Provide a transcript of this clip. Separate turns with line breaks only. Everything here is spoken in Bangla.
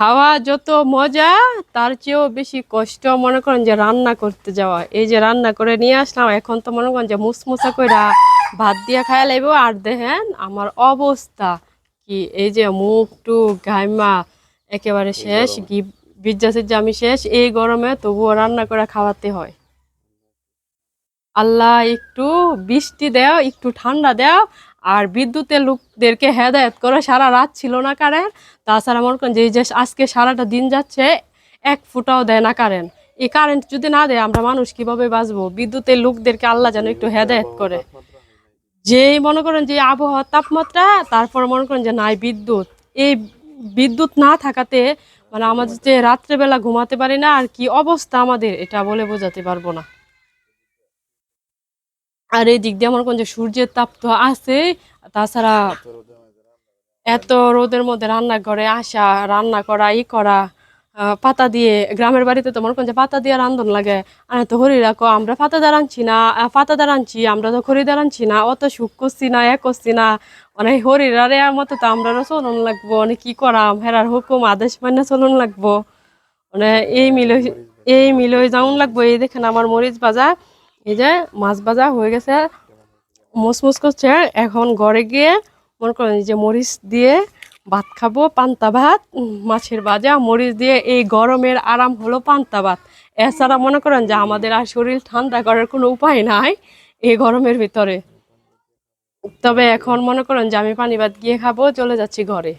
খাওয়া যত মজা তার চেয়েও বেশি কষ্ট মনে করেন যে রান্না করতে যাওয়া। এই যে রান্না করে নিয়ে আসলাম এখন তো মনে করেন যে মুসমুসা কইরা ভাত দিয়ে খাইয়া লাইব। আর দেখেন আমার অবস্থা কি এই যে মুখ টুক গাইমা একেবারে শেষ বিজ্জা সিজ্জা আমি শেষ। এই গরমে তবুও রান্না করে খাওয়াতে হয়। আল্লাহ একটু বৃষ্টি দাও একটু ঠান্ডা দাও আর বিদ্যুতের লোকদেরকে হেদায়ত করে সারা রাত ছিল না কারেন্ট। তাছাড়া মনে করেন যে যে আজকে সারাটা দিন যাচ্ছে, এক ফুটাও দেয় না কারেন্ট। এই কারেন্ট যদি না দেয়, আমরা মানুষ কীভাবে বাঁচবো? বিদ্যুতের লোকদেরকে আল্লাহ যেন একটু হেদায়ত করে। যেই মনে করেন যে আবহাওয়ার তাপমাত্রা, তারপর মনে করেন যে নাই বিদ্যুৎ। এই বিদ্যুৎ না থাকাতে মানে আমাদের যে রাত্রেবেলা ঘুমাতে পারি না, আর কি অবস্থা আমাদের, এটা বলে বোঝাতে পারব না। আর এই দিক দিয়ে আমার করেন যে সূর্যের তাপ তো আছে, তাছাড়া এত রোদের মধ্যে রান্না করে আসা, রান্না করা, ই করা পাতা দিয়ে, গ্রামের বাড়িতে তো মনে করেন যে পাতা দিয়ে রান্ধন লাগে। আর তো হরি রাখো, আমরা পাতা দিয়ে রাঁধছি না পাতা দিয়ে আমরা তো খড়ি দিয়ে না, অত সুখ করছি না, এ করছি না। মানে হরিরারে মতো তো আমরা চলন লাগবো মানে কি করাম হেরার হুকুম, আদেশ মানে চলন লাগবো। মানে এই মিলে এই মিলে যাওন লাগবো, এই দেখেন আমার মরিচ ভাজা। এই যে মাছ ভাজা হয়ে গেছে। মুসমুস করছে এখন ঘরে গিয়ে মনে করেন যে মরিচ দিয়ে ভাত খাব, পান্তা ভাত, মাছের ভাজা, মরিচ দিয়ে এই গরমের আরাম হলো পান্তা ভাত। এছাড়া মনে করেন যে আমাদের আর শরীর ঠান্ডা করার কোনো উপায় নাই এই গরমের ভিতরে। তবে এখন মনে করেন যে আমি পানি ভাত গিয়ে খাব, চলে যাচ্ছি ঘরে।